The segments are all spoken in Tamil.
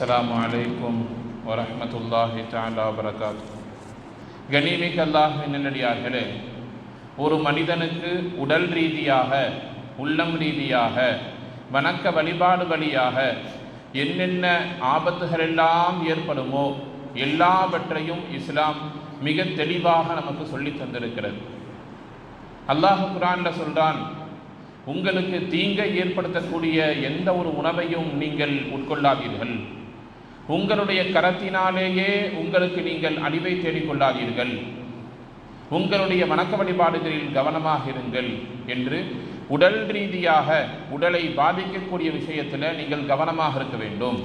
السلام عليكم ورحمة الله تعالى وبركاته கனிமிக்க அல்லாஹின் நல்லடியார்களே ஒரு மனிதனுக்கு உடல் ரீதியாக உள்ளம் ரீதியாக வணக்க வழிபாடு வழியாக என்னென்ன ஆபத்துகள் எல்லாம் ஏற்படுமோ எல்லாவற்றையும் இஸ்லாம் மிக தெளிவாக நமக்கு சொல்லி தந்திருக்கிறது அல்லாஹ் குரான்ல சொல்றான் உங்களுக்கு தீங்கை ஏற்படுத்தக்கூடிய எந்த ஒரு உணவையும் நீங்கள் உட்கொள்ளாதீர்கள் உங்களுடைய கரத்தினாலேயே உங்களுக்கு நீங்கள் அழிவை தேடிக்கொள்ளாதீர்கள். உங்களுடைய வணக்க வழிபாடுகளில் கவனமாக இருங்கள் என்று உடல் ரீதியாக உடலை பாதிக்கக்கூடிய விஷயத்தில் நீங்கள் கவனமாக இருக்க வேண்டும்.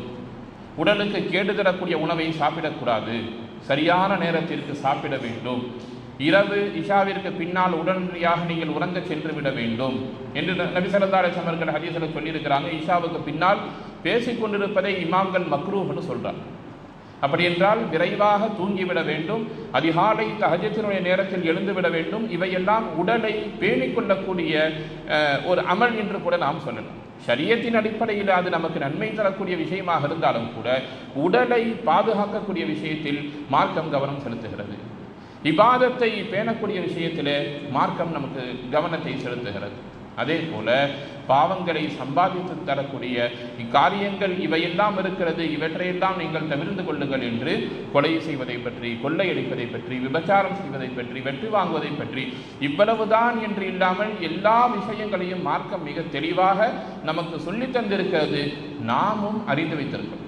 உடலுக்கு கேடு தரக்கூடிய உணவை சாப்பிடக்கூடாது. சரியான நேரத்திற்கு சாப்பிட வேண்டும். இரவு இஷாவிற்கு பின்னால் உடனடியாக நீங்கள் உறங்க சென்று விட வேண்டும் என்று நபி ஸல்லல்லாஹு அலைஹி அவர்கள் ஹதீஸில் சொல்லியிருக்கிறாங்க. இஷாவுக்கு பின்னால் பேசிக் கொண்டிருப்பதை இமாம்கள் மக்ரூஹ்னு சொல்றார் அப்படி என்றால் விரைவாக தூங்கிவிட வேண்டும். அதிகாலை தஹஜத்தினுடைய நேரத்தில் எழுந்துவிட வேண்டும். இவையெல்லாம் உடலை பேணிக்கொள்ளக்கூடிய ஒரு அமல் என்று கூட நாம் சொல்லலாம். சரியத்தின் அடிப்படையில் அது நமக்கு நன்மை தரக்கூடிய விஷயமாக இருந்தாலும் கூட உடலை பாதுகாக்கக்கூடிய விஷயத்தில் மார்க்கம் கவனம் செலுத்துகிறது. இபாதத்தை பேணக்கூடிய விஷயத்திலே மார்க்கம் நமக்கு கவனத்தை செலுத்துகிறது. அதே போல பாவங்களை சம்பாதித்து தரக்கூடிய இக்காரியங்கள் இவையெல்லாம் இருக்கிறது இவற்றையெல்லாம் நீங்கள் தவிர்த்து கொள்ளுங்கள் என்று கொலை செய்வதை பற்றி கொள்ளையடிப்பதை பற்றி விபச்சாரம் செய்வதை பற்றி வெற்றி வாங்குவதை பற்றி இவ்வளவுதான் என்று இல்லாமல் எல்லா விஷயங்களையும் மார்க்கம் மிக தெளிவாக நமக்கு சொல்லி தந்திருக்கிறது. நாமும் அறிந்து வைத்திருக்கிறோம்.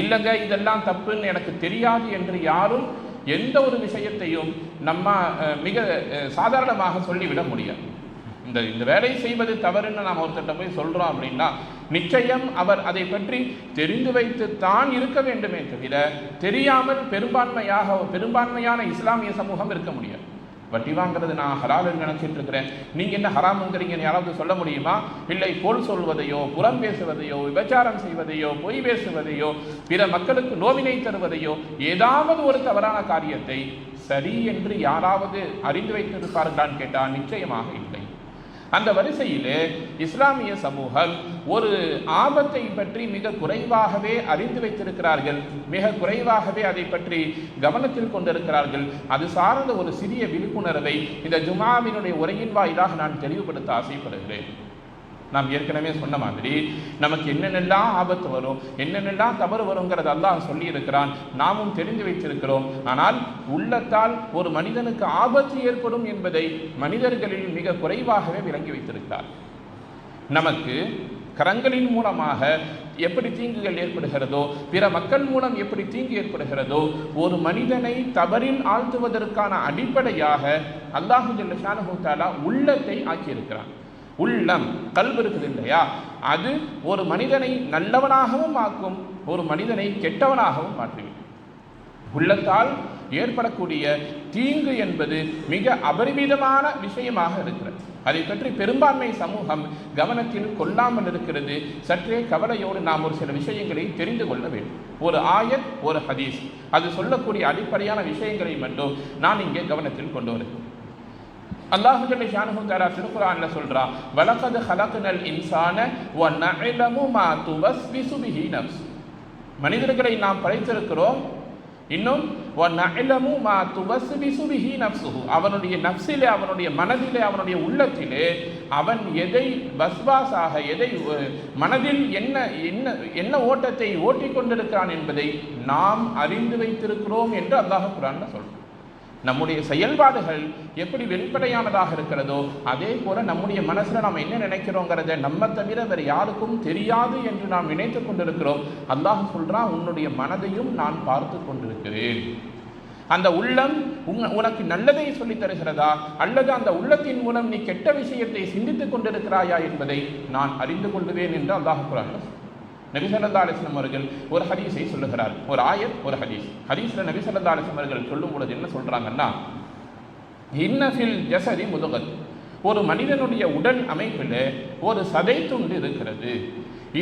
இல்லைங்க இதெல்லாம் தப்புன்னு எனக்கு தெரியாது என்று யாரும் எந்த ஒரு விஷயத்தையும் நம்ம மிக சாதாரணமாக சொல்லிவிட முடியாது. இந்த இந்த வேலை செய்வது தவறுன்னு நாம் ஒருத்தட்ட போய் சொல்கிறோம் அப்படின்னா நிச்சயம் அவர் அதை பற்றி தெரிந்து வைத்து தான் இருக்க வேண்டுமே தவிர தெரியாமல் பெரும்பான்மையாக பெரும்பான்மையான இஸ்லாமிய சமூகம் இருக்க முடியாது. வட்டி வாங்குறது நான் ஹலால் நினைச்சிட்டு இருக்கிறேன் நீங்க என்ன ஹராமுங்கிறீங்கன்னு யாராவது சொல்ல முடியுமா? இல்லை போல் சொல்வதையோ புறம் பேசுவதையோ விபச்சாரம் செய்வதையோ பொய் பேசுவதையோ பிற மக்களுக்கு நோவினை தருவதையோ ஏதாவது ஒரு தவறான காரியத்தை சரி என்று யாராவது அறிந்து வைத்திருப்பார்களான்னு கேட்டால் நிச்சயமாக இல்லை. அந்த வரிசையிலே இஸ்லாமிய சமூகம் ஒரு ஆபத்தை பற்றி மிக குறைவாகவே அறிந்து வைத்திருக்கிறார்கள். மிக குறைவாகவே அதை பற்றி கவனத்தில் கொண்டிருக்கிறார்கள். அது சார்ந்த ஒரு சிறிய விழிப்புணர்வை இந்த ஜுமாவினுடைய உரையின் வாயிலாக நான் தெளிவுபடுத்த ஆசைப்படுகிறேன். நாம் ஏற்கனவே சொன்ன மாதிரி நமக்கு என்னென்னலாம் ஆபத்து வரும் என்னென்னலாம் தவறு வருங்கிறது அல்லாஹ் சொல்லியிருக்கிறான். நாமும் தெரிந்து வைத்திருக்கிறோம். ஆனால் உள்ளத்தால் ஒரு மனிதனுக்கு ஆபத்து ஏற்படும் என்பதை மனிதர்களில் மிக குறைவாகவே விளங்கி வைத்திருக்கிறார். நமக்கு கரங்களின் மூலமாக எப்படி தீங்குகள் ஏற்படுகிறதோ பிற மக்கள் மூலம் எப்படி தீங்கு ஏற்படுகிறதோ ஒரு மனிதனை தவறில் ஆழ்த்துவதற்கான அடிப்படையாக அல்லாஹு ஜல்லஷானஹு தாலா உள்ளத்தை ஆக்கியிருக்கிறான். உள்ளம் கல்வி இருக்குது இல்லையா? அது ஒரு மனிதனை நல்லவனாகவும் ஆக்கும் ஒரு மனிதனை கெட்டவனாகவும் மாற்றிவிடும் உள்ளத்தால் ஏற்படக்கூடிய தீங்கு என்பது மிக அபரிமிதமான விஷயமாக இருக்கிறது. அதை பற்றி பெரும்பான்மை சமூகம் கவனத்தில் கொள்ளாமல் இருக்கிறது. சற்றே கவலையோடு நாம் ஒரு சில விஷயங்களை தெரிந்து கொள்ள வேண்டும். ஒரு ஆயத் ஒரு ஹதீஸ். அது சொல்லக்கூடிய அடிப்படையான விஷயங்களை மட்டும் நான் இங்கே கவனத்தில் கொண்டு வருகிறேன். அல்லாஹு ஜல்ல ஷானுஹு தஆலா சொல்கிறான் சொல்றா வலகத் ஹலக்னல் இன்சான வ நஅலமு மா துவஸ்விசு பிஹி நஃப்ஸ். மனிதர்களை நாம் படைத்திருக்கிறோம் இன்னும் வ நஅலமு மா துவஸ்விசு பிஹி நஃப்ஸுஹு. அவனுடைய நஃப்ஸிலே அவனுடைய மனதிலே அவனுடைய உள்ளத்திலே அவன் எதை வஸ்வாஸாக எதை மனதில் என்ன என்ன என்ன ஓட்டத்தை ஓட்டிக் கொண்டிருக்கிறான் என்பதை நாம் அறிந்து வைத்திருக்கிறோம் என்று அல்லாஹ் குர்ஆன்ல சொல்றான். நம்முடைய செயல்பாடுகள் எப்படி வெளிப்படையானதாக இருக்கிறதோ அதே போல நம்முடைய மனசுல நாம் என்ன நினைக்கிறோங்கிறத நம்ம தவிர வேறு யாருக்கும் தெரியாது என்று நாம் நினைத்து கொண்டிருக்கிறோம். அல்லாஹ் சொல்றான் உன்னுடைய மனதையும் நான் பார்த்து கொண்டிருக்கிறேன். அந்த உள்ளம் உன்- உனக்கு நல்லதை சொல்லித் தருகிறதா? அல்லது அந்த உள்ளத்தின் மூலம் நீ கெட்ட விஷயத்தை சிந்தித்துக் கொண்டிருக்கிறாயா என்பதை நான் அறிந்து கொள்வேன் என்று அல்லாஹ் குரான் நபி ஸல்லல்லாஹு அவர்கள் ஒரு ஹதீஸை சொல்லுகிறார். ஒரு ஆயத் ஒரு ஹதீஸ். ஹதீஸில் நபி ஸல்லல்லாஹு அலைஹி அவர்கள் சொல்லும் பொழுது என்ன சொல்கிறாங்கன்னா இன்னஃபில் ஜசதி முதுகத். ஒரு மனிதனுடைய உடல் அமைப்பில் ஒரு சதை துண்டு இருக்கிறது.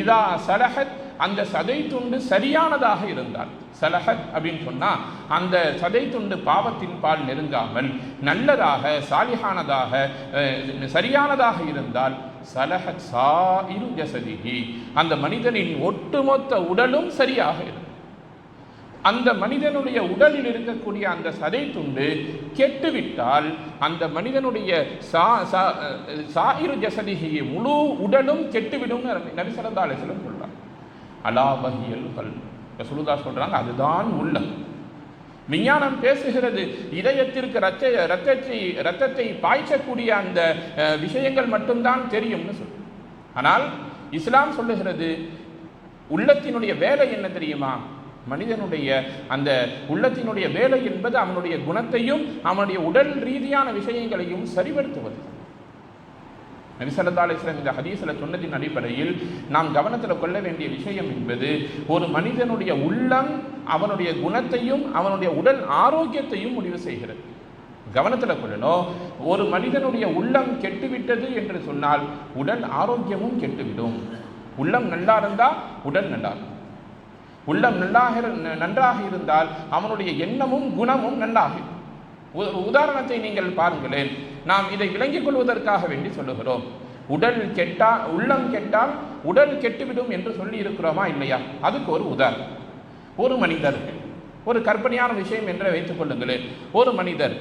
இதா சலஹத் அந்த சதை துண்டு சரியானதாக இருந்தால் சலஹத் அப்படின்னு சொன்னா அந்த சதை துண்டு பாவத்தின் பால் நெருங்காமல் நல்லதாக சாலிகானதாக சரியானதாக இருந்தால் சலஹத் சாயிரு ஜசதிகி அந்த மனிதனின் ஒட்டுமொத்த உடலும் சரியாக இருக்கும். அந்த மனிதனுடைய உடலில் இருக்கக்கூடிய அந்த சதை துண்டு கெட்டுவிட்டால் அந்த மனிதனுடைய சா சா- சாயிரு ஜசதிகியை முழு உடலும் கெட்டுவிடும் நபி ஸல்லல்லாஹு அலைஹி வஸல்லம் அலாபகியல் கல் ரசூலுல்லா சொல்றாங்க அதுதான் உள்ளம். விஞ்ஞானம் பேசுகிறது. இதயத்திற்கு ரத்த ரத்தத்தை ரத்தத்தை பாய்ச்சக்கூடிய அந்த விஷயங்கள் மட்டும்தான் தெரியும்னு சொல்லு ஆனால் இஸ்லாம் சொல்லுகிறது உள்ளத்தினுடைய வேலை என்ன தெரியுமா? மனிதனுடைய அந்த உள்ளத்தினுடைய வேலை என்பது அவனுடைய குணத்தையும் அவனுடைய உடல் ரீதியான விஷயங்களையும் சரிபடுத்துவது நபி ஸல்லல்லாஹு இந்த ஹதீஸில் சொன்னதின் அடிப்படையில் நாம் கவனத்தில் கொள்ள வேண்டிய விஷயம் என்பது ஒரு மனிதனுடைய உள்ளம் அவனுடைய குணத்தையும் அவனுடைய உடல் ஆரோக்கியத்தையும் முடிவு செய்கிறது. கவனத்தில் கொள்ளணும். ஒரு மனிதனுடைய உள்ளம் கெட்டுவிட்டது என்று சொன்னால் உடல் ஆரோக்கியமும் கெட்டுவிடும். உள்ளம் நல்லா இருந்தால் உடல் நல்லா உள்ளம் நல்லாக நன்றாக இருந்தால் அவனுடைய எண்ணமும் குணமும் நன்றாக ஒரு உதாரணத்தை நீங்கள் பாருங்களேன். நாம் இதை விளங்கிக் கொள்வதற்காக வேண்டி சொல்லுகிறோம். உடல் கெட்டால் உள்ளம் கெட்டால் உடல் கெட்டுவிடும் என்று சொல்லி இருக்கிறோமா இல்லையா? அதுக்கு ஒரு உதாரணம். ஒரு மனிதர். ஒரு கற்பனையான விஷயம் என்று வைத்துக் கொள்ளுங்களேன். ஒரு மனிதர்.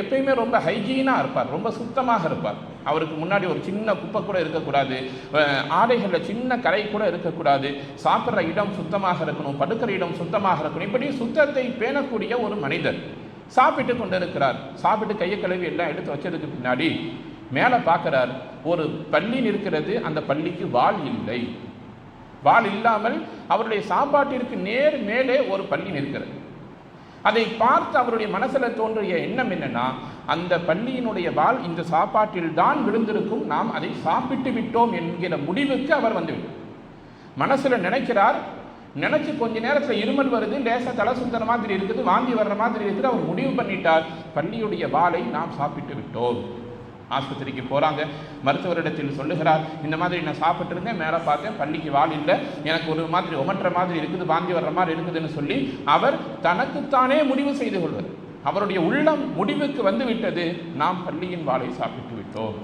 எப்பயுமே ரொம்ப ஹைஜீனாக இருப்பார். ரொம்ப சுத்தமாக இருப்பார். அவருக்கு முன்னாடி ஒரு சின்ன குப்பை கூட இருக்கக்கூடாது. ஆடைகளில் சின்ன கரை கூட இருக்கக்கூடாது. சாப்பிட்ற இடம் சுத்தமாக இருக்கணும். படுக்கிற இடம் சுத்தமாக இருக்கணும். இப்படி சுத்தத்தை பேணக்கூடிய ஒரு மனிதர். சாப்பிட்டு கொண்டு இருக்கிறார் சாப்பிட்டு கையை கழுவி எல்லாம் எடுத்து வச்சதுக்கு பின்னாடி மேலே பார்க்குறார். ஒரு பள்ளி இருக்கிறது அந்த பள்ளிக்கு வால் இல்லை. வால் இல்லாமல் அவருடைய சாப்பாட்டிற்கு நேர் மேலே ஒரு பள்ளி நிற்கிறது. அதை பார்த்து அவருடைய மனசில் தோன்றிய எண்ணம் என்னன்னா அந்த பள்ளியினுடைய வால் இந்த சாப்பாட்டில் தான் விழுந்திருக்கும் நாம் அதை சாப்பிட்டு விட்டோம் என்கிற முடிவுக்கு அவர் வந்துவிட்டார். மனசில் நினைக்கிறார் நினைச்சு கொஞ்ச நேரத்தில் இருமல் வருது லேசாக தலை சுத்தற மாதிரி இருக்குது வாந்தி வர்ற மாதிரி இருக்குது அவர் முடிவு பண்ணிட்டார் பள்ளியுடைய வாளை நாம் சாப்பிட்டு விட்டோம். ஆஸ்பத்திரிக்கு போகிறாங்க மருத்துவரிடத்தில் சொல்லுகிறார் இந்த மாதிரி நான் சாப்பிட்டுருந்தேன் மேலே பார்த்தேன் பள்ளிக்கு வாழ் இல்லை. எனக்கு ஒரு மாதிரி உமன்ற மாதிரி இருக்குது வாந்தி வர்ற மாதிரி இருக்குதுன்னு சொல்லி அவர் தனக்குத்தானே முடிவு செய்து கொள்வது. அவருடைய உள்ளம் முடிவுக்கு வந்து விட்டது. நாம் பள்ளியின் வாழை சாப்பிட்டு விட்டோம்.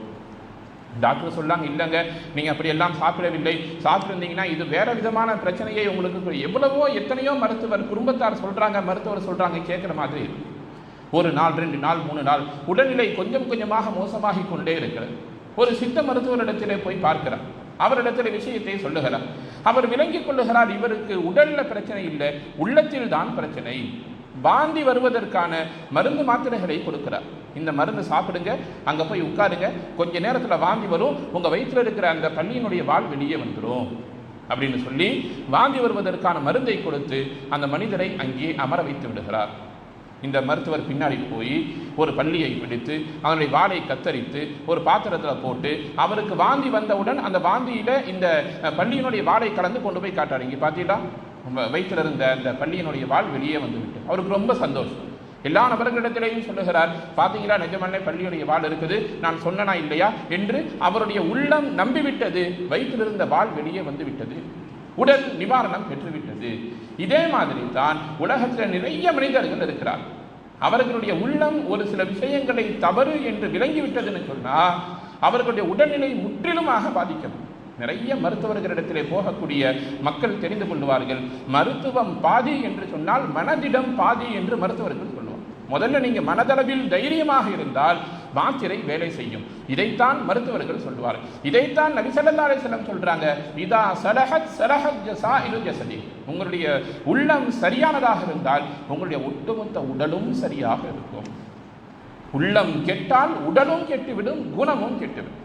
டாக்டர் சொல்லாங்க இல்லைங்க நீங்கள் அப்படியெல்லாம் சாப்பிடவில்லை. சாப்பிட்ருந்தீங்கன்னா இது வேறு விதமான பிரச்சனையை உங்களுக்கு. எவ்வளவோ எத்தனையோ மருத்துவர் குடும்பத்தார் சொல்கிறாங்க மருத்துவர் சொல்கிறாங்க கேட்குற மாதிரி இருக்கு. ஒரு நாள் ரெண்டு நாள் மூணு நாள் உடல்நிலை கொஞ்சம் கொஞ்சமாக மோசமாகி கொண்டே இருக்கிறது. ஒரு சித்த மருத்துவரிடத்திலே போய் பார்க்கிறார். அவரிடத்தில் விஷயத்தை சொல்லுகிறார். அவர் விளங்கிக் கொள்ளுகிறார் இவருக்கு உடலில் பிரச்சனை இல்லை உள்ளத்தில் தான் பிரச்சனை. வாந்தி வருவதற்கான மருந்து மாத்திரைகளை கொடுக்கிறார். இந்த மருந்து சாப்பிடுங்க அங்கே போய் உட்காருங்க கொஞ்ச நேரத்தில் வாந்தி வரும் உங்கள் வயிற்றில் இருக்கிற அந்த பள்ளியினுடைய வாழ் வெளியே வந்துடும் அப்படின்னு சொல்லி வாந்தி வருவதற்கான மருந்தை கொடுத்து அந்த மனிதரை அங்கே அமர வைத்து விடுகிறார். இந்த மருத்துவர் பின்னாடி போய் ஒரு பள்ளியை பிடித்து அதனுடைய வாளை கத்தரித்து ஒரு பாத்திரத்தில் போட்டு அவருக்கு வாந்தி வந்தவுடன் அந்த வாந்தியில் இந்த பள்ளியினுடைய வாளை கலந்து கொண்டு போய் காட்டாரு. இங்கே பார்த்தீங்களா வயிற்றில் இருந்த அந்த பள்ளியினுடைய வாள் வெளியே வந்துவிட்டு அவருக்கு ரொம்ப சந்தோஷம். எல்லா நபர்களிடத்திலேயும் சொல்லுகிறார் பார்த்தீங்களா நிஜமல்ல பள்ளியுடைய வாள் இருக்குது நான் சொன்னனா இல்லையா? என்று அவருடைய உள்ளம் நம்பிவிட்டது வயிற்றிலிருந்த வாள் வெளியே வந்து விட்டது உடல் நிவாரணம் பெற்றுவிட்டது. இதே மாதிரி தான் உலகத்தில் நிறைய மனிதர்கள் இருக்கிறார் அவர்களுடைய உள்ளம் ஒரு சில விஷயங்களை தவறு என்று விளங்கிவிட்டதுன்னு சொன்னால் அவர்களுடைய உடல்நிலை முற்றிலுமாக பாதிக்கப்படும் நிறைய மருத்துவர்களிடத்திலே போகக்கூடிய மக்கள் தெரிந்து கொள்வார்கள். மருத்துவம் பாதி என்று சொன்னால் மனதிடம் பாதி என்று மருத்துவர்கள் சொல்லுவார் முதல்ல நீங்கள் மனதளவில் தைரியமாக இருந்தால் மாத்திரை வேலை செய்யும். இதைத்தான் மருத்துவர்கள் சொல்லுவார் இதைத்தான் நபி ஸல்லல்லாஹு சொல்றாங்க. இதா சலஹத் சலஹத் ஜஸாயிரு ஜசதி உங்களுடைய உள்ளம் சரியானதாக இருந்தால் உங்களுடைய ஒட்டுமொத்த உடலும் சரியாக இருக்கும். உள்ளம் கெட்டால் உடலும் கெட்டுவிடும் குணமும் கெட்டுவிடும்.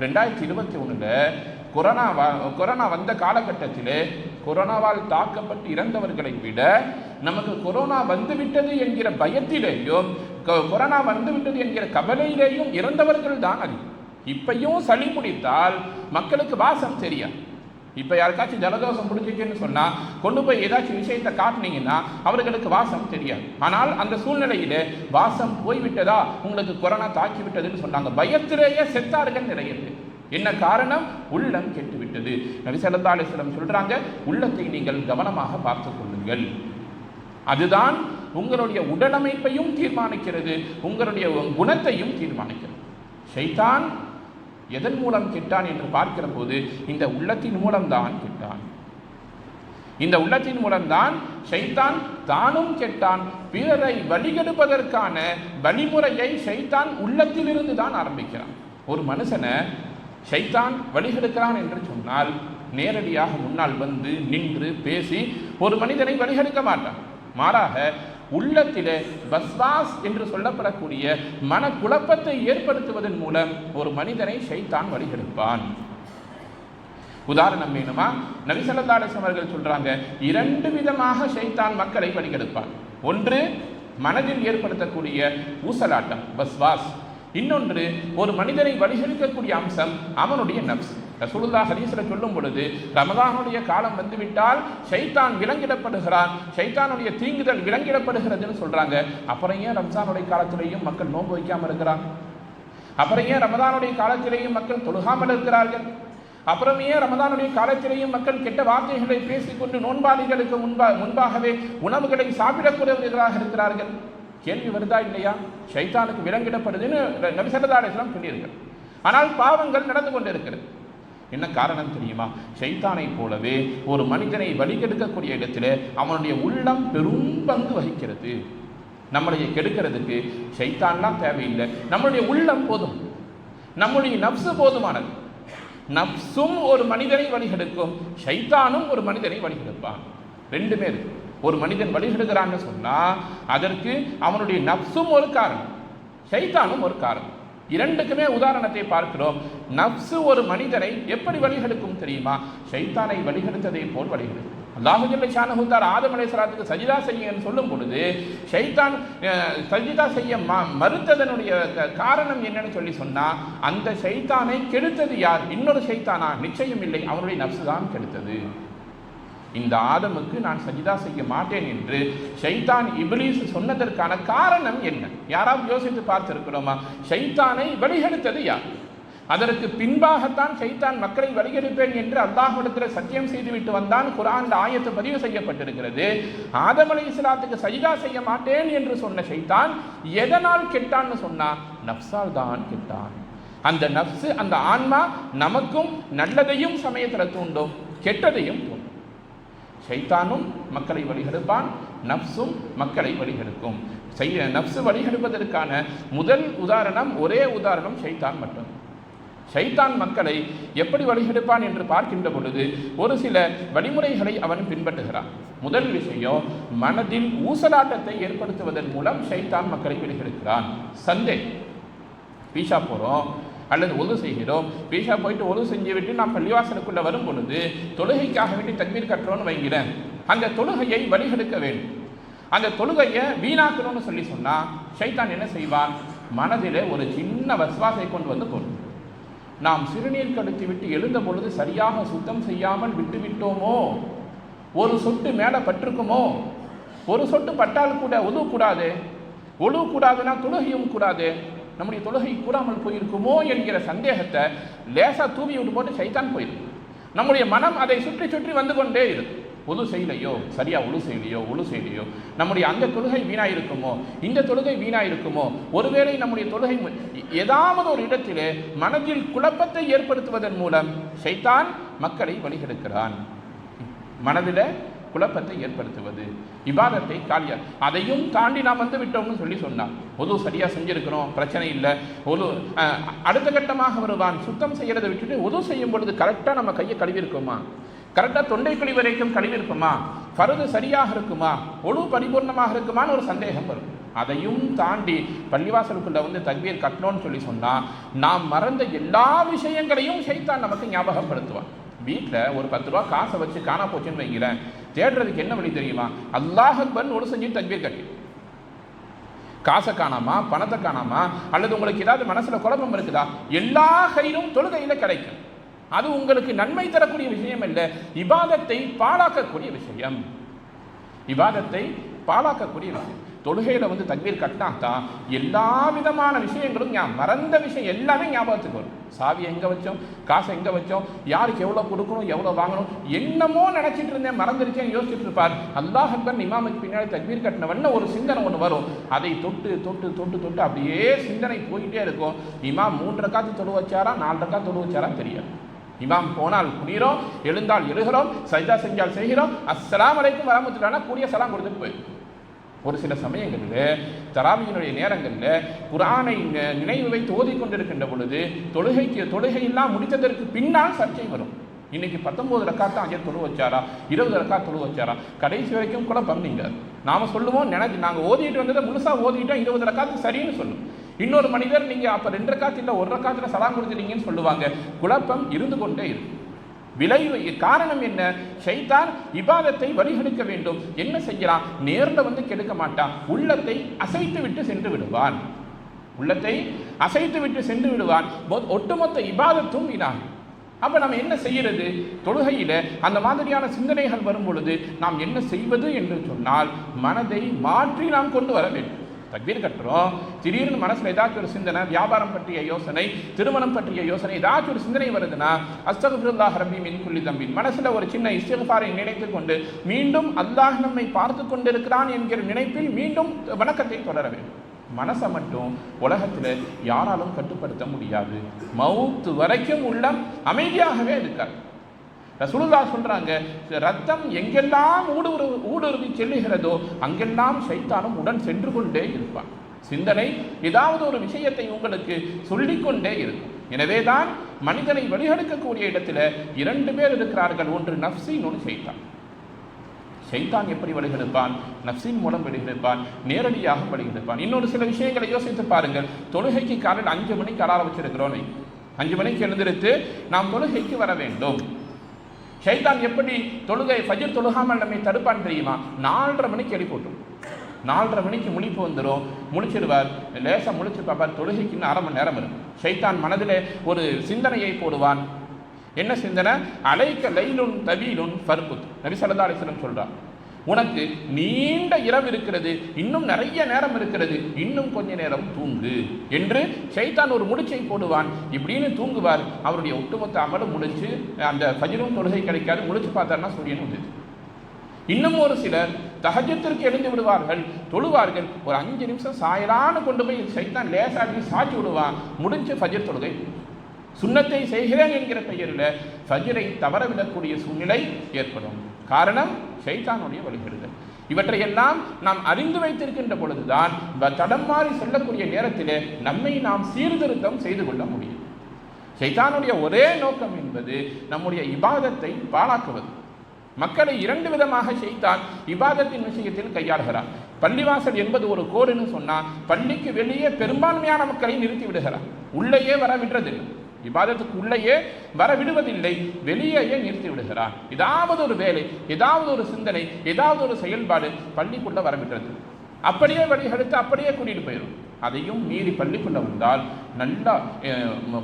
ரெண்டாயிரத்தி இருபத்தி ஒன்றில் கொரோனா வ- கொரோனா வந்த காலகட்டத்திலே கொரோனாவால் தாக்கப்பட்டு இறந்தவர்களை விட நமக்கு கொரோனா வந்துவிட்டது என்கிற பயத்திலேயும் கொரோனா வந்துவிட்டது என்கிற கவலையிலேயும் இறந்தவர்கள் தான் அது. இப்பையும் சளி பிடித்தால் மக்களுக்கு வாசம் தெரியாது. இப்போ யாருக்காச்சும் ஜலதோஷம் பிடிச்சிச்சுன்னு சொன்னால் கொண்டு போய் ஏதாச்சும் விஷயத்தை காட்டுனீங்கன்னா அவர்களுக்கு வாசம் தெரியாது. ஆனால் அந்த சூழ்நிலையில் வாசம் போய்விட்டதா? உங்களுக்கு கொரோனா தாக்கி விட்டதுன்னு சொன்னாங்க. பயத்திலேயே செத்தார்கள் நிறைய என்ன காரணம்? உள்ளம் கெட்டு விட்டது நபி சொல்கிறாங்க உள்ளத்தை நீங்கள் கவனமாக பார்த்து கொள்ளுங்கள். அதுதான் உங்களுடைய உடலமைப்பையும் தீர்மானிக்கிறது உங்களுடைய குணத்தையும் தீர்மானிக்கிறது. ஷைத்தான் எதன் மூலம் கிட்டான் என்று பார்க்கிற போது இந்த உள்ளத்தின் மூலம்தான் கிட்டான். இந்த உள்ளத்தின் மூலம்தான் ஷைத்தான் தானும் கெட்டான். பிறரை வழிகெடுப்பதற்கான வழிமுறையை ஷைத்தான் உள்ளத்திலிருந்து தான் ஆரம்பிக்கிறான். ஒரு மனுஷனை ஷைத்தான் வழிகெடுக்கிறான் என்று சொன்னால் நேரடியாக முன்னால் வந்து நின்று பேசி ஒரு மனிதனை வழிகெடுக்க மாட்டான். மாறாக உள்ளத்திலே பஸ்வாஸ் என்று சொல்லப்படக்கூடிய மனக்குழப்பத்தை ஏற்படுத்துவதன் மூலம் ஒரு மனிதனை ஷைத்தான் வழிகெடுப்பான். உதாரணம் வேணுமா? நபிசல்லாசம் அவர்கள் சொல்றாங்க இரண்டு விதமாக ஷைத்தான் மக்களை வழிகெடுப்பான். ஒன்று மனதில் ஏற்படுத்தக்கூடிய ஊசலாட்டம் பஸ்வாஸ் இன்னொன்று ஒரு மனிதனை வழிகெடுக்கக்கூடிய அம்சம் அவனுடைய நப்ஸ். ரசூலுல்லா ஹதீஸ்ல சொல்லும் பொழுது ரமதானுடைய காலம் வந்துவிட்டால் ஷைத்தான் விலங்கிடப்படுகிறான் சைத்தானுடைய தீங்குதல் விலங்கிடப்படுகிறதுன்னு சொல்றாங்க. அப்புறம் ஏன் ரம்ஜானுடைய காலத்திலேயும் மக்கள் நோன்பு வைக்காமல் இருக்கிறாங்க? அப்புறம் ஏன் ரமதானுடைய காலத்திலேயும் மக்கள் தொழுகாமல் இருக்கிறார்கள்? அப்புறம் ஏன் ரமதானுடைய காலத்திலேயும் மக்கள் கெட்ட வார்த்தைகளை பேசிக்கொண்டு நோன்பாளிகளுக்கு முன்பா முன்பாகவே உணவுகளை சாப்பிடக்கூடியவர்களாக இருக்கிறார்கள்? கேள்வி வருதா இல்லையா? சைத்தானுக்கு விலங்கிடப்படுதுன்னு நபிசல்லதாலேஸ்லாம் சொல்லியிருக்கிறார். ஆனால் பாவங்கள் நடந்து கொண்டிருக்கிறது. என்ன காரணம் தெரியுமா? சைத்தானை போலவே ஒரு மனிதனை வழிகெடுக்கக்கூடிய இடத்துல அவனுடைய உள்ளம் பெரும் பங்கு வகிக்கிறது. நம்மளைய கெடுக்கிறதுக்கு ஷைத்தான்லாம் தேவையில்லை. நம்மளுடைய உள்ளம் போதும். நம்முடைய நப்சு போதுமானது. நப்சும் ஒரு மனிதனை வழிகெடுக்கும். ஷைத்தானும் ஒரு மனிதனை வழிகெடுப்பான். ரெண்டுமே இருக்கு. ஒரு மனிதன் வழிகெடுக்கிறான்னு சொன்னால் அதற்கு அவனுடைய நப்சும் ஒரு காரணம். ஷைத்தானும் ஒரு காரணம். இரண்டுக்குமே உதாரணத்தை பார்க்கிறோம். நப்சு ஒரு மனிதனை எப்படி வழிகெடுக்கும் தெரியுமா? ஷைத்தானை வழிகெடுத்ததை போல் வழிகெடுக்கும். அல்லாஹுஜல்ல ஷானஹுத்தார் ஆதம் அலைசலாத்துக்கு சஜிதா செய்யுன்னு சொல்லும் பொழுது ஷைத்தான் சஜிதா செய்ய மா மறுத்ததனுடைய காரணம் என்னன்னு சொல்லி சொன்னால் அந்த ஷைத்தானை கெடுத்தது யார்? இன்னொரு ஷைத்தானா? நிச்சயம் இல்லை. அவனுடைய நப்சு தான் கெடுத்தது. இந்த ஆதமுக்கு நான் சஜிதா செய்ய மாட்டேன் என்று ஷைத்தான் இபிலிஸ் சொன்னதற்கான காரணம் என்ன? யாராவது யோசித்து பார்த்திருக்கிறோமா? ஷைத்தானை வழிகெடுத்தது யார்? அதற்கு பின்பாகத்தான் ஷைத்தான் மக்களை வழிகெடுப்பேன் என்று அல்லாஹிடத்தில் சத்தியம் செய்துவிட்டு வந்தான் குரான் ஆயத்து பதிவு செய்யப்பட்டிருக்கிறது. ஆதம் இஸ்லாத்துக்கு சஜிதா செய்ய மாட்டேன் என்று சொன்ன ஷைத்தான் எதனால் கெட்டான்னு சொன்னா நப்சால் தான் கெட்டான். அந்த நப்சு அந்த ஆன்மா நமக்கும் நல்லதையும் சமயத்தில் தூண்டும் கெட்டதையும் தூண்டும். ஷைத்தானும் மக்களை வழிகெடுப்பான் நப்சும் மக்களை வழிகெடுக்கும். செய்ய நப்சு வழிகெடுப்பதற்கான முதல் உதாரணம் ஒரே உதாரணம் ஷைத்தான் மட்டும். ஷைத்தான் மக்களை எப்படி வழிகெடுப்பான் என்று பார்க்கின்ற பொழுது ஒரு சில வழிமுறைகளை அவன் பின்பற்றுகிறான். முதல் விஷயம் மனதில் ஊசலாட்டத்தை ஏற்படுத்துவதன் மூலம் ஷைத்தான் மக்களை வழிகெடுக்கிறான். சந்தே பீஷா போகிறோம் அல்லது ஒது செய்கிறோம். பேஷா போயிட்டு ஒது செஞ்சு விட்டு நாம் பள்ளிவாசலுக்குள்ள வரும் பொழுது தொழுகைக்காக வேண்டி தண்ணீர் கட்டுறோன்னு வைக்கிறேன் அந்த தொழுகையை வழிகெடுக்க வேண்டும். அந்த தொழுகையை வீணாக்கணும்னு சொல்லி சொன்னால் சைத்தான் என்ன செய்வான்? மனதிலே ஒரு சின்ன வஸ்வாசை கொண்டு வந்து போடும் நாம் சிறுநீர் கடுத்து விட்டு எழுந்த பொழுது சரியாக சுத்தம் செய்யாமல் விட்டு விட்டோமோ? ஒரு சொட்டு மேலே பட்டிருக்குமோ? ஒரு சொட்டு பட்டால் கூட ஒழுவக்கூடாது ஒழுவக்கூடாதுன்னா தொழுகையும் கூடாது? நம்முடைய தொழுகை கூடாமல் போயிருக்குமோ என்கிற சந்தேகத்தை லேசாக தூவி விட்டு போட்டு சைத்தான் போயிருக்கு. நம்முடைய மனம் அதை சுற்றி சுற்றி வந்து கொண்டே இருக்கு. ஒழு செய்யலையோ சரியா ஒழு செய்யலையோ ஒழு செய்யலையோ நம்முடைய அந்த தொழுகை வீணாயிருக்குமோ இந்த தொழுகை வீணாக இருக்குமோ ஒருவேளை நம்முடைய தொழுகை ஏதாவது ஒரு இடத்திலே மனதில் குழப்பத்தை ஏற்படுத்துவதன் மூலம் சைத்தான் மக்களை வழிகெடுக்கிறான். மனதில் குழப்பத்தை ஏற்படுத்துவது. இபாதத்தை காலியா. அதையும் தாண்டி நாம் வந்து விட்டோம்னு சொல்லி சொன்னான் ஒது சரியாக செஞ்சிருக்கிறோம் பிரச்சனை இல்லை. ஒது அடுத்த கட்டமாக வருவான் சுத்தம் செய்கிறத விட்டுட்டு ஒது செய்யும் பொழுது கரெக்டாக நம்ம கையை கழுவிருக்கோமா கரெக்டாக தொண்டை குழி வரைக்கும் கழுவி இருக்குமா பருது சரியாக இருக்குமா? ஒழு பரிபூர்ணமாக இருக்குமான்னு ஒரு சந்தேகம் வரும். அதையும் தாண்டி பள்ளிவாசலுக்குள்ள வந்து தக்வீர் கட்டணும்னு சொல்லி சொன்னால் நாம் மறந்த எல்லா விஷயங்களையும் சைத்தான் நமக்கு ஞாபகப்படுத்துவான். வீட்டில் ஒரு பத்து ரூபா காசை வச்சு காணா போச்சுன்னு வைங்களேன். தேடுறதுக்கு என்ன வழி தெரியுமா? அல்லாஹ் அக்பர்னு ஒரு செஞ்சு தக்பீர் கட்டி. காசை காணாமா? பணத்தை காணாமா? அல்லது உங்களுக்கு ஏதாவது மனசில் குழப்பம் இருக்குதா? எல்லா கயிறும் தொழுகையில் கிடைக்கும். அது உங்களுக்கு நன்மை தரக்கூடிய விஷயம் இல்லை இபாதத்தை பாழாக்கக்கூடிய விஷயம். இபாதத்தை பாழாக்கக்கூடிய விஷயம். தொழுகையில் வந்து தக்பீர் கட்டினா தான் எல்லா விதமான விஷயங்களும் ஞா மறந்த விஷயம் எல்லாமே ஞாபகத்துக்கு வரும். சாவி எங்கே வச்சோம்? காசை எங்கே வச்சோம்? யாருக்கு எவ்வளோ கொடுக்கணும் எவ்வளோ வாங்கணும்? என்னமோ நினச்சிட்டு இருந்தேன் மறந்துருச்சேன்னு யோசிச்சுட்டு இருப்பார். அல்லாஹ் அக்பர் இமாமுக்கு பின்னாடி தக்பீர் கட்டினவன்னு ஒரு சிந்தனை ஒன்று வரும். அதை தொட்டு தொட்டு தொட்டு தொட்டு அப்படியே சிந்தனை போயிட்டே இருக்கும். இமாம் மூன்று ரக்காத்து தொழு வச்சாரா நாலு ரக்காத்து தொழு வச்சாரா தெரியாது. இமாம் போனால் குடிகிறோம் எழுந்தால் எழுகிறோம் சைதா செஞ்சால் செய்கிறோம் அஸ்ஸலாம் வலைக்கும் வரமத்துலானா கூடிய சலாம் கொடுத்துட்டு போயிடும் ஒரு சில சமயங்களில் தராவியினுடைய நேரங்களில் குரானை நி- நினைவு வைத்து ஓதிக்கொண்டிருக்கின்ற பொழுது தொழுகைக்கு தொழுகையெல்லாம் முடித்ததற்கு பின்னால் சர்ச்சை வரும். இன்னைக்கு பத்தொன்பது ரக்காத்தான் ஐயர் தொழு வச்சாரா? இருபது ரக்கா தொழு வச்சாரா? கடைசி வரைக்கும் கூட பண்ணீங்க நாம சொல்லுவோம் நினைச்சு நாங்கள் ஓதிட்டு வந்ததை முழுசாக ஓதிட்டோம் இருபது ரக்காத்து சரின்னு சொல்லும். இன்னொரு மனிதர் நீங்கள் அப்போ ரெண்டு ரக்காத்து இல்லை ஒரு ரக்காத்துல சலாம் கொடுத்துட்டீங்கன்னு சொல்லுவாங்க. குழப்பம் இருந்து கொண்டே இருக்கும். விளைவு காரணம் என்ன? ஷைத்தான் இபாதத்தை வழிகெடுக்க வேண்டும். என்ன செய்யலாம் நேரில் வந்து கெடுக்க மாட்டான். உள்ளத்தை அசைத்து விட்டு சென்று விடுவான். உள்ளத்தை அசைத்து விட்டு சென்று விடுவான். ஒட்டுமொத்த இபாதத்தும் வீணாகும் அப்போ நம்ம என்ன செய்கிறது தொழுகையில் அந்த மாதிரியான சிந்தனைகள் வரும் பொழுது நாம் என்ன செய்வது என்று சொன்னால் மனதை மாற்றி நாம் கொண்டு வர வேண்டும். தக்பீர் கட்டுறோம். திடீர்னு மனசில் ஏதாச்சும் ஒரு சிந்தனை வியாபாரம் பற்றிய யோசனை திருமணம் பற்றிய யோசனை ஏதாச்சும் ஒரு சிந்தனை வருதுன்னா அஸ்தகுல்லாஹ் ரபி மின் குள்ளி தம்பி மனசில் ஒரு சின்ன இஸ்திகாரை நினைத்து கொண்டு மீண்டும் அல்லாஹ் நம்மை பார்த்து கொண்டிருக்கிறான் என்கிற நினைப்பில் மீண்டும் வணக்கத்தை தொடர வேண்டும். மனசை மட்டும் உலகத்தில் யாராலும் கட்டுப்படுத்த முடியாது. மவுத்து வரைக்கும் உள்ளம் அமைதியாகவே இருக்காது. ரசூலுல்லா சொல்றாங்க ரத்தம் எங்கெல்லாம் ஊடுரு ஊடுருவி செல்லுகிறதோ அங்கெல்லாம் சைத்தானும் உடன் சென்று கொண்டே இருப்பான். சிந்தனை ஏதாவது ஒரு விஷயத்தை உங்களுக்கு சொல்லிக்கொண்டே இருக்கும். எனவேதான் மனிதனை வழிகெடுக்கக்கூடிய இடத்துல இரண்டு பேர் இருக்கிறார்கள். ஒன்று நப்சி இன்னொன்று சைத்தான். சைத்தான் எப்படி வழிகெடுப்பான்? நப்சின் மூலம் வழிகெடுப்பான் நேரடியாக வழிகெடுப்பான். இன்னொரு சில விஷயங்களை யோசித்து பாருங்கள். தொழுகைக்கு காலையில் அஞ்சு மணிக்கு அலாரம் வச்சிருக்கிறோம். அஞ்சு மணிக்கு எழுந்திருத்து நாம் தொழுகைக்கு வர வேண்டும். ஷைதான் எப்படி தொழுகை ஃபஜர் தொழுகாமல் நம்மை தடுப்பான் தெரியுமா? நாலரை மணிக்கு எடி போட்டும். நாலரை மணிக்கு முழிப்பு வந்துடும் முழிச்சிடுவார். லேசாக முழிச்சு பார்ப்பார். தொழுகைக்கு இன்னும் அரை மணி நேரம் இருக்கும் ஷைத்தான் மனதிலே ஒரு சிந்தனையை போடுவான். என்ன சிந்தனை? அலைக்க லைலுன் தவீலுன் பருப்பு நபி சரதாலேஸ்வரன் சொல்கிறான் உனக்கு நீண்ட இரவு இருக்கிறது இன்னும் நிறைய நேரம் இருக்கிறது இன்னும் கொஞ்ச நேரம் தூங்கு என்று சைத்தான் ஒரு முடிச்சை போடுவான். இப்படின்னு தூங்குவார். அவருடைய ஒட்டுமொத்த அமலும் முடிச்சு அந்த பஜிரும் தொழுகை கிடைக்காது முடிச்சு பார்த்தாருன்னா சூரியன் உதவி இன்னும் ஒரு சிலர் தகஜத்திற்கு எழுந்து விடுவார்கள் தொழுவார்கள். ஒரு அஞ்சு நிமிஷம் சாயலான்னு கொண்டு போய் சைத்தான் லேசாக சாய்ச்சி விடுவான். முடிஞ்சு ஃபஜர் தொழுகை. சுண்ணத்தை செய்கிறேன் என்கிற பெயரில் ஃபஜரை தவறவிடக்கூடிய சூழ்நிலை ஏற்படும். காரணம் ஷைத்தானுடைய வழிபடுதல் இவற்றையெல்லாம் நாம் அறிந்து வைத்திருக்கின்ற பொழுதுதான் தடம் மாறி செல்லக்கூடிய நேரத்திலே நம்மை நாம் சீர்திருத்தம் செய்து கொள்ள முடியும். சைத்தானுடைய ஒரே நோக்கம் என்பது நம்முடைய இபாதத்தை பாழாக்குவது. மக்களை இரண்டு விதமாக செய்தான் இபாதத்தின் விஷயத்தில் கையாளுகிறார். பள்ளிவாசல் என்பது ஒரு கோடுன்னு சொன்னால் பள்ளிக்கு வெளியே பெரும்பான்மையான மக்களை நிறுத்தி விடுகிறார். உள்ளேயே வர விடுறதில்லை. விவாதத்துக்குள்ளேயே வர விடுவதில்லை வெளியேயே நிறுத்தி விடுகிறார் ஏதாவது ஒரு வேலை ஏதாவது ஒரு சிந்தனை ஏதாவது ஒரு செயல்பாடு பள்ளிக்குள்ள வர அப்படியே வழிகெடுத்து அப்படியே கூட்டிகிட்டு போயிடும் அதையும் மீறி பள்ளிக்குள்ள வந்தால் நல்லா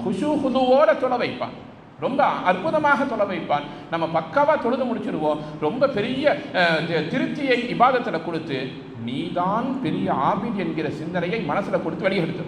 ஹுஷு ஹுதுவோட தொலை வைப்பான். ரொம்ப அற்புதமாக தொலை வைப்பான். நம்ம பக்காவாக தொழுது முடிச்சிருவோம். ரொம்ப பெரிய அஹ், திருப்தியை இபாதத்தில் கொடுத்து நீதான் பெரிய ஆபித் என்கிற சிந்தனையை மனசில் கொடுத்து வெளியெடுத்து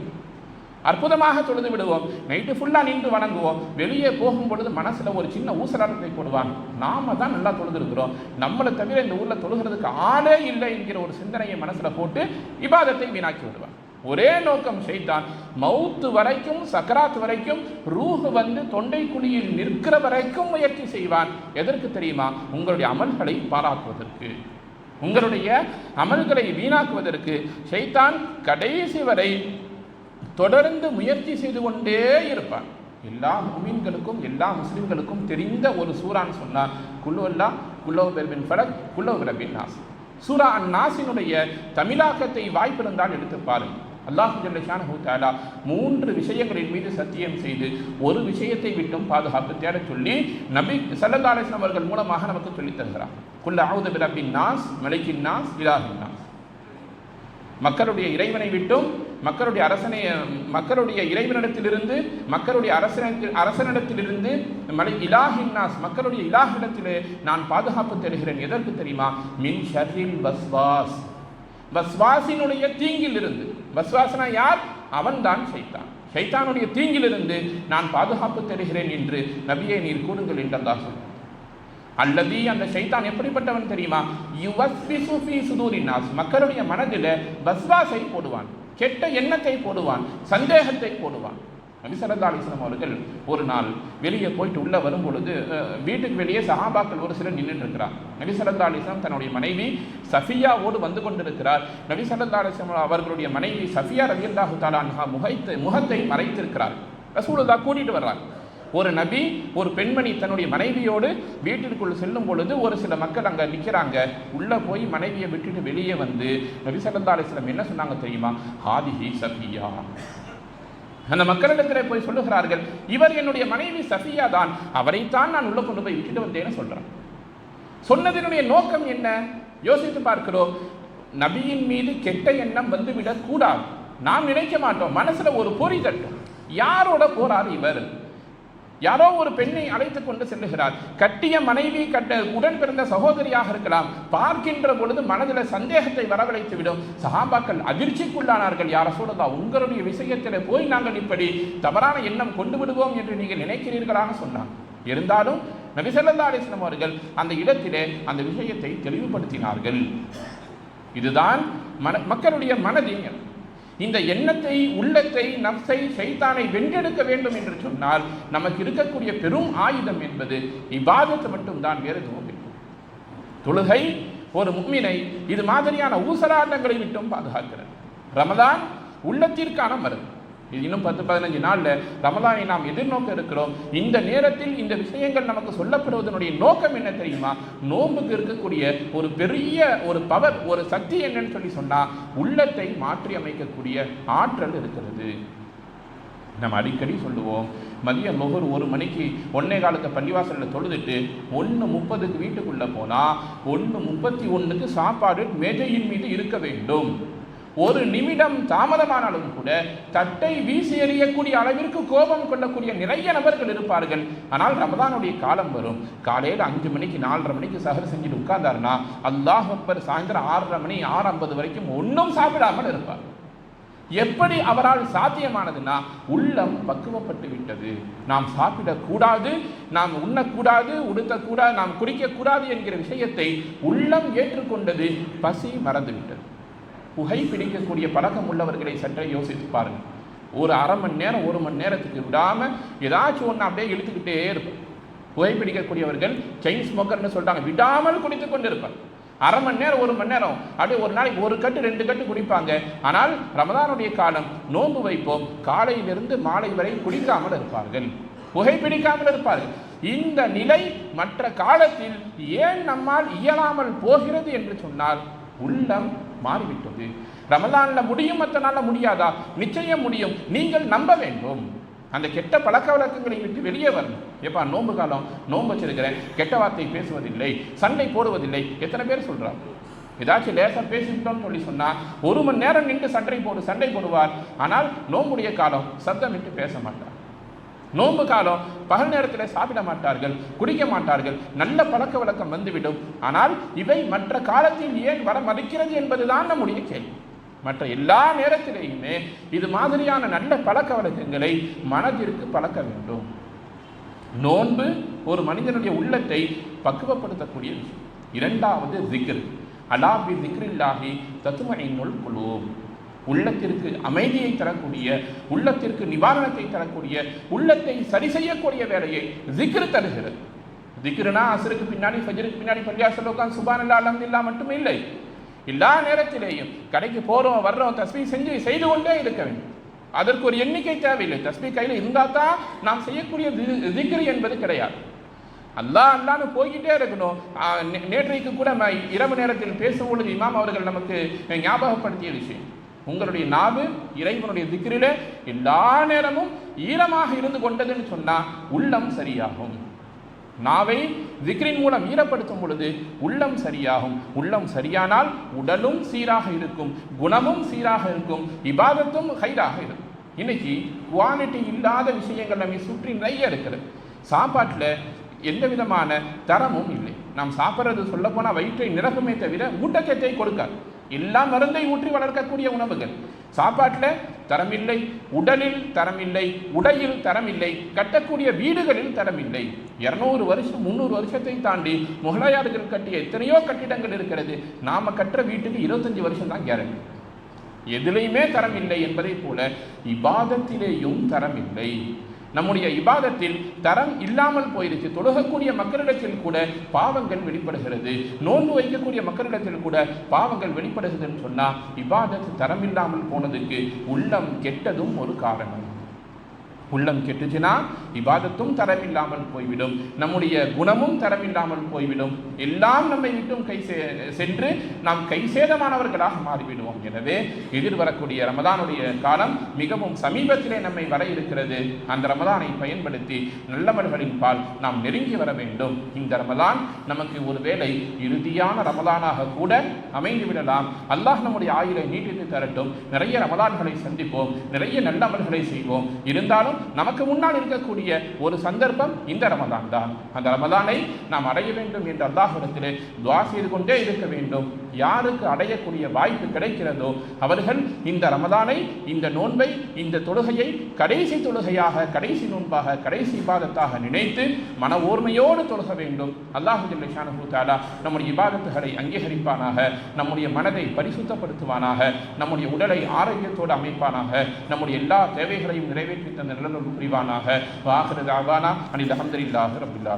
அற்புதமாக தொழுது விடுவோம். நைட்டு ஃபுல்லாக நின்று வணங்குவோம். வெளியே போகும் பொழுது மனசுல ஒரு சின்ன ஊசலாட்டத்தை போடுவான் நாம தான் நல்லா தொழுதுருக்கிறோம். நம்மளை தவிர இந்த ஊரில் தொழுகிறதுக்கு ஆளே இல்லை என்கிற ஒரு சிந்தனையை மனசுல போட்டு இபாதத்தை வீணாக்கி விடுவான் ஒரே நோக்கம் செய்தான் மவுத்து வரைக்கும் சக்கராத் வரைக்கும் ரூஹ் வந்து தொண்டை குழியில் நிற்கிற வரைக்கும் முயற்சி செய்வான். எதற்கு தெரியுமா? உங்களுடைய அமல்களை பாராட்டுவதற்கு. உங்களுடைய அமல்களை வீணாக்குவதற்கு. ஷைத்தான் கடைசி வரை தொடர்ந்து முயற்சி செய்து கொண்டே இருப்பான். எல்லா முமீன்களுக்கும் எல்லா முஸ்லிம்களுக்கும் தெரிந்த ஒரு சூறான்னு சொன்னார். குல்லோல்லா குல்லோ பெர்பின் ஃபலக் குல்லோ பிரபின் நாஸ். சூரா அந்நாசினுடைய தமிழாக்கத்தை வாய்ப்பிருந்தால் எடுத்து பாருங்கள் அல்லாஹ் ஜல்லஷானஹு தஆலா மூன்று விஷயங்களின் மீது சத்தியம் செய்து ஒரு விஷயத்தை விட்டும் பாதுகாப்பு தேடச் சொல்லி நபி ஸல்லல்லாஹு அவர்கள் மூலமாக நமக்கு சொல்லித் தருகிறார். குல்ல அவுது பிரபின் நாஸ் மலைக்கின் நாஸ் இலாகின் நாஸ். மக்களுடைய இறைவனை விட்டும் மக்களுடைய அரசனை மக்களுடைய இறைவனிடத்திலிருந்து மக்களுடைய அரசனத்தில் அரசனிடத்திலிருந்து மலை இலாஹின்னாஸ் மக்களுடைய இலாஹிடத்திலே நான் பாதுகாப்பு தருகிறேன் எதற்கு தெரியுமா? மின் ஷர்ரில் வஸ்வாஸ். வஸ்வாசினுடைய தீங்கில் இருந்து வஸ்வாசனா யார்? அவன்தான் சைத்தான் சைத்தானுடைய தீங்கிலிருந்து நான் பாதுகாப்பு தருகிறேன் என்று நபியை நீர் கூறுங்கள் என்று அல்லாஹ் அல்லது அந்த சைத்தான் எப்படிப்பட்டவன் தெரியுமா? யுவஸ்விசு ஃபீ சுதூரின் நாஸ். மக்களுடைய மனதில் வஸ்வாசை போடுவான். கெட்ட எண்ணத்தை போடுவான் சந்தேகத்தை போடுவான். நபி ஸல்லல்லாஹு அவர்கள் ஒரு நாள் வெளியே போயிட்டு உள்ளே வரும் பொழுது வீட்டுக்கு வெளியே சஹாபாக்கள் ஒரு சிலர் நின்றுட்டு இருக்கிறார். நபி ஸல்லல்லாஹு தன்னுடைய மனைவி சஃபியாவோடு வந்து கொண்டிருக்கிறார். நபி ஸல்லல்லாஹு அவர்களுடைய மனைவி சஃபியா ரலியல்லாஹு தாலான்ஹா அன்ஹா முகைத்து முகத்தை மறைத்திருக்கிறார். ரசூலுதா கூட்டிட்டு வர்றாங்க ஒரு நபி ஒரு பெண்மணி தன்னுடைய மனைவியோடு வீட்டிற்குள் செல்லும் பொழுது ஒரு சில மக்கள் அங்கே நிற்கிறாங்க உள்ளே போய் மனைவியை விட்டுட்டு வெளியே வந்து நபி ஸல்லல்லாஹு அலைஹி என்ன சொன்னாங்க தெரியுமா? ஹாதிஹி சஃபியா. அந்த மக்களிடத்தில் போய் சொல்லுகிறார்கள் இவர் என்னுடைய மனைவி சஃபியா தான். அவரைத்தான் நான் உள்ள கொண்டு போய் விட்டுட்டு வந்தேன்னு சொல்கிறேன் சொன்னதனுடைய நோக்கம் என்ன? யோசித்து பார்க்கிறோம் நபியின் மீது கெட்ட எண்ணம் வந்துவிடக்கூடாது. நாம் நினைக்க மாட்டோம். மனசில் ஒரு பொறி தட்டும். யாரோட போறார் இவர்? யாரோ ஒரு பெண்ணை அழைத்து கொண்டு செல்லுகிறார். கட்டிய மனைவி கட்ட உடன் பிறந்த சகோதரியாக இருக்கலாம். பார்க்கின்ற பொழுது மனதில் சந்தேகத்தை வரவழைத்து விடும் சகாபாக்கள் அதிர்ச்சிக்குள்ளானார்கள். யார சொல்லதா உங்களுடைய விஷயத்தில் போய் நாங்கள் இப்படி தவறான எண்ணம் கொண்டு விடுவோம் என்று நீங்கள் நினைக்கிறீர்களாக சொன்னார் இருந்தாலும் நபிசல்லா அலிஸ்லாம் அவர்கள் அந்த இடத்திலே அந்த விஷயத்தை தெளிவுபடுத்தினார்கள். இதுதான் மன மக்களுடைய மனதின் இந்த எண்ணத்தை உள்ளத்தை நப்சை சைத்தானை வென்றெடுக்க வேண்டும் என்று சொன்னால் நமக்கு இருக்கக்கூடிய பெரும் ஆயுதம் என்பது இவ்வாதத்தை மட்டும்தான் வேறு எதுவும் தொழுகை ஒரு முக்மினை இது மாதிரியான ஊசலாட்டங்களை விட்டும் பாதுகாக்கிறது. ரமதான் உள்ளத்திற்கான மருந்து. இன்னும் பத்து பதினஞ்சு நாளில் ரமலானை நாம் எதிர்நோக்க இருக்கிறோம். இந்த நேரத்தில் இந்த விஷயங்கள் நமக்கு சொல்லப்படுவதனுடைய நோக்கம் என்ன தெரியுமா? நோன்புக்கு இருக்கக்கூடிய ஒரு பெரிய ஒரு பவர் ஒரு சக்தி என்னன்னு சொல்லி சொன்னா உள்ளத்தை மாற்றி அமைக்கக்கூடிய ஆற்றல் இருக்கிறது. நம்ம அடிக்கடி சொல்லுவோம் மதியம் நுகர் ஒரு மணிக்கு ஒன்னே காலத்தை பள்ளிவாசலில் தொழுதுட்டு ஒன்று முப்பதுக்கு வீட்டுக்குள்ளே போனால் ஒன்று முப்பத்தி ஒன்றுக்கு சாப்பாடு மேஜையின் மீது இருக்க வேண்டும். ஒரு நிமிடம் தாமதமானாலும் கூட தட்டை வீசி எறியக்கூடிய அளவிற்கு கோபம் கொள்ளக்கூடிய நிறைய நபர்கள் இருப்பார்கள். ஆனால் ரமதானுடைய காலம் வரும். காலையில் அஞ்சு மணிக்கு நாலரை மணிக்கு சஹர் செஞ்சுட்டு உட்கார்ந்தாருன்னா அல்லாஹ் அக்பர் சாயந்தரம் ஆறரை மணி ஆறு ஐம்பது வரைக்கும் ஒன்றும் சாப்பிடாமல் இருப்பார். எப்படி அவரால் சாத்தியமானதுன்னா உள்ளம் பக்குவப்பட்டு விட்டது. நாம் சாப்பிடக்கூடாது நாம் உண்ணக்கூடாது உடுத்தக்கூடாது நாம் குடிக்கக்கூடாது என்கிற விஷயத்தை உள்ளம் ஏற்றுக்கொண்டது பசி மறந்து புகை பிடிக்கக்கூடிய பழக்கம் உள்ளவர்களை சற்றே யோசித்து பாருங்கள். ஒரு அரை மணி நேரம் ஒரு மணி நேரத்துக்கு விடாமல் ஏதாச்சும் ஒன்று அப்படியே இழுத்துக்கிட்டே இருப்பார் புகை பிடிக்கக்கூடியவர்கள் செயின் ஸ்மோக்கர்னு சொல்கிறாங்க விடாமல் குடித்து கொண்டு இருப்பார் அரை மணி நேரம் ஒரு மணி நேரம் அப்படியே ஒரு நாளைக்கு ஒரு கட்டு ரெண்டு கட்டு குடிப்பாங்க. ஆனால் ரமதானுடைய காலம் நோன்பு வைப்போம். காலையிலிருந்து மாலை வரை குடிக்காமல் இருப்பார்கள். புகைப்பிடிக்காமல் இருப்பார்கள். இந்த நிலை மற்ற காலத்தில் ஏன் நம்மால் இயலாமல் போகிறது என்று சொன்னால் உள்ளம் மாறிவிட்டது. ரமலானில் முடியும் மற்ற நாளில் முடியாதா? நிச்சயம் முடியும். நீங்கள் நம்ப வேண்டும். அந்த கெட்ட பழக்க வழக்கங்களை விட்டு வெளியே வரணும். எப்பா நோன்பு காலம் நோன்பு வச்சிருக்கிறேன். கெட்ட வார்த்தை பேசுவதில்லை. சண்டை போடுவதில்லை. எத்தனை பேர் சொல்கிறாங்க ஏதாச்சும் லேசாக பேசிவிட்டோம்னு சொல்லி சொன்னால் ஒரு மணி நேரம் நின்று சண்டை போடு சண்டை போடுவார். ஆனால் நோம்புடைய காலம் சத்தமிட்டு பேச மாட்டார். நோன்பு காலம் பகல் நேரத்தில் சாப்பிட மாட்டார்கள் குடிக்க மாட்டார்கள். நல்ல பழக்க வழக்கம் வந்துவிடும். ஆனால் இவை மற்ற காலத்தில் ஏன் வர மறுக்கிறது என்பதுதான் நம்முடைய கேள்வி. மற்ற எல்லா நேரத்திலேயுமே இது மாதிரியான நல்ல பழக்க வழக்கங்களை மனதிற்கு பழக்க வேண்டும். நோன்பு ஒரு மனிதனுடைய உள்ளத்தை பக்குவப்படுத்தக்கூடிய விஷயம் இரண்டாவது ஜிக்ர் அலாபி ஜிக்ரில்லாஹி தத்துமையினுள் குழுவோம் உள்ளத்திற்கு அமைதியை தரக்கூடிய உள்ளத்திற்கு நிவாரணத்தை தரக்கூடிய உள்ளத்தை சரி செய்யக்கூடிய வேலையை ஜிக்ர் தருகிறது. ஜிக்ருனா அசருக்கு பின்னாடி ஃபஜருக்கு பின்னாடி பள்ளியாசல் உட்காந்து சுபான் இல்லா அலமதுல்லா மட்டும் இல்லை. எல்லா நேரத்திலேயும் கடைக்கு போகிறோம் வர்றோம் தஸ்மி செஞ்சு செய்து கொண்டே இருக்க வேண்டும். அதற்கு ஒரு எண்ணிக்கை தேவையில்லை. தஸ்மி கையில் இருந்தால் தான் நாம் செய்யக்கூடிய திக்ரு என்பது கிடையாது. அல்லா அல்லான்னு போய்கிட்டே இருக்கணும். நேற்றைக்கு கூட இரவு நேரத்தில் பேசும்பொழுது இமாம் அவர்கள் நமக்கு ஞாபகப்படுத்திய விஷயம். உங்களுடைய நாவு இறைவனுடைய திக்ரிலே எல்லா நேரமும் ஈரமாக இருந்து கொண்டதுன்னு சொன்னா உள்ளம் சரியாகும். நாவை திக்ரின் மூலம் ஈரப்படுத்தும் பொழுது உள்ளம் சரியாகும். உள்ளம் சரியானால் உடலும் சீராக இருக்கும் குணமும் சீராக இருக்கும் இபாதத்தும் ஹைராக இருக்கும். இன்னைக்கு குவாலிட்டி இல்லாத விஷயங்கள் நம்மை சுற்றி நிறைய இருக்கிறது. சாப்பாட்டில் எந்த விதமான தரமும் இல்லை. நாம் சாப்பிட்றது சொல்ல போனால் வயிற்றை நிரப்புமே தவிர ஊட்டச்சத்தை கொடுக்காது. எல்லாம் மருந்தை ஊற்றி வளர்க்கக்கூடிய உணவுகள். சாப்பாட்டில் தரமில்லை உடலில் தரமில்லை உடையில் தரமில்லை கட்டக்கூடிய வீடுகளில் தரமில்லை. இரநூறு வருஷம் முந்நூறு வருஷத்தை தாண்டி முகலாயர்கள் கட்டிய எத்தனையோ கட்டிடங்கள் இருக்கிறது. நாம் கட்டுற வீட்டுக்கு இருபத்தஞ்சி வருஷம் தான் கேரண்டி எதிலையுமே தரமில்லை என்பதைப் போல இபாதத்திலேயும் தரமில்லை. நம்முடைய இபாதத்தில் தரம் இல்லாமல் போயிருச்சு. தொழுகக்கூடிய மக்களிடத்தில் கூட பாவங்கள் வெளிப்படுகிறது. நோன்பு வைக்கக்கூடிய மக்களிடத்தில் கூட பாவங்கள் வெளிப்படுகிறதுன்னு சொன்னால் இபாதத்து தரம் இல்லாமல் போனதுக்கு உள்ளம் கெட்டதும் ஒரு காரணம். உள்ளம் கெட்டுச்சுன்னா இபாதத்தும் தரமில்லாமல் போய்விடும். நம்முடைய குணமும் தரமில்லாமல் போய்விடும். எல்லாம் நம்மை விட்டும் கை சென்று நாம் கை சேதமானவர்களாக மாறிவிடுவோம். எனவே எதிர்வரக்கூடிய ரமதானுடைய காலம் மிகவும் சமீபத்திலே நம்மை வர இருக்கிறது. அந்த ரமதானை பயன்படுத்தி நல்லவர்களின் பால் நாம் நெருங்கி வர வேண்டும். இந்த ரமதான் நமக்கு ஒருவேளை இறுதியான ரமதானாக கூட அமைந்து விடலாம். அல்லாஹ் நம்முடைய ஆயுளை நீட்டித்து தரட்டும். நிறைய ரமதான்களை சந்திப்போம். நிறைய நல்லமல்களை செய்வோம். இருந்தாலும் நமக்கு முன்னால் இருக்கக்கூடிய ஒரு சந்தர்ப்பம் இந்த ரமதான் தான் அந்த ரமதானை நாம் அடைய வேண்டும் என்ற அல்லாஹிடத்திலே துவா செய்து கொண்டே இருக்க வேண்டும். யாருக்கு அடையக்கூடிய வாய்ப்பு கிடைக்கிறதோ அவர்கள் இந்த ரமதானை இந்த நோன்பை இந்த தொழுகையை கடைசி தொழுகையாக கடைசி நோன்பாக கடைசி இபாதத்தாக நினைத்து மன ஓர்மையோடு தொழுக வேண்டும். அல்லாஹு ஜல்லிஷானு நம்முடைய இபாதத்துகளை அங்கீகரிப்பானாக நம்முடைய மனதை பரிசுத்தப்படுத்துவானாக நம்முடைய உடலை ஆரோக்கியத்தோடு அமைப்பானாக நம்முடைய எல்லா தேவைகளையும் நிறைவேற்றி தந்த நிலநூல் புரிவானாக. வாகிறது ஆவானா அனில் அஹமதுல்லாஹி ரபில்